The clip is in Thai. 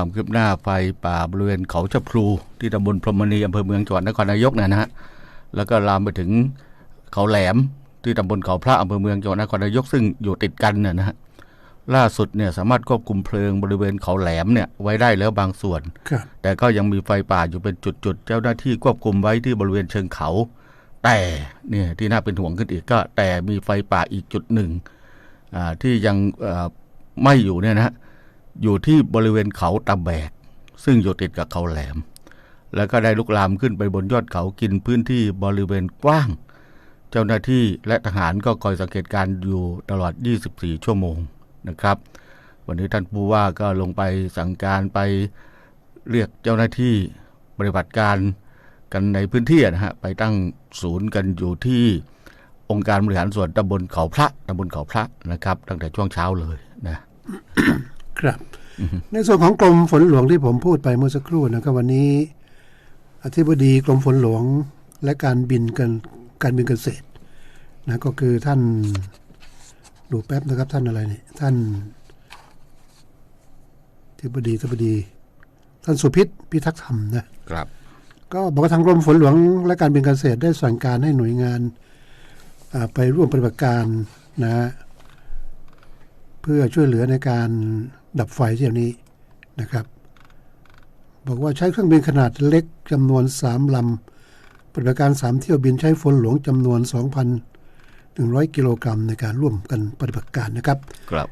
ความคืบหน้าไฟป่าบริเวณเขาชะพลูที่ตำบลพรหมณีอำเภอเมืองจังหวัดนครนายกเนยนะฮะแล้วก็ลามไปถึงเขาแหลมที่ตำบลเขาพระอำเภอเมืองจังหวัดนครนายกซึ่งอยู่ติดกันเนี่ยนะฮะล่าสุดเนี่ยสามารถควบคุมเพลิงบริเวณเขาแหลมเนี่ยไว้ได้แล้วบางส่วนครับแต่ก็ยังมีไฟป่าอยู่เป็นจุดๆ เจ้าหน้าที่ควบคุมไว้ที่บริเวณเชิงเขา แต่เนี่ยที่น่าเป็นห่วงขึ้นอีกก็ แต่มีไฟป่าอีกจุดหนึ่งอ่าที่ยังเอ่อไม่อยู่เนี่ยนะฮะ อยู่ที่บริเวณเขาตะแบก ซึ่งอยู่ติดกับเขาแหลม แล้วก็ได้ลุกลามขึ้นไปบนยอดเขากินพื้นที่บริเวณกว้าง เจ้าหน้าที่และทหารก็คอยสังเกตการณ์อยู่ตลอด 24 ชั่วโมงนะครับ วันนี้ท่านผู้ว่าก็ลงไปสั่งการไปเรียกเจ้าหน้าที่ปฏิบัติการกันในพื้นที่นะฮะไปตั้งศูนย์กันอยู่ที่องค์การบริหารส่วนตำบลเขาพระตำบลเขาพระนะครับ ตั้งแต่ช่วงเช้าเลยนะ ครับ ในส่วนของกรมฝนหลวงที่ผมพูดไปเมื่อสักครู่นะครับวันนี้ อธิบดีกรมฝนหลวงและการบินกันการบินเกษตรนะก็คือท่านดูแป๊บนะครับท่านอะไรเนี่ยท่านอธิบดีอธิบดี ท่านสุพิษพิทักษ์ธรรมนะครับ ก็บอกว่าทางกรมฝนหลวงและการบินเกษตรได้สั่งการให้หน่วยงานอ่าไปร่วมปฏิบัติการนะฮะ เพื่อช่วยเหลือในการดับไฟเที่ยวนี้นะครับ บอกว่าใช้เครื่องบินขนาดเล็กจำนวนสามลำปฏิบัติการสามเที่ยวบินใช้ฝนหลวงจำนวน 2,100 กิโลกรัมในการร่วมกันปฏิบัติการนะครับครับ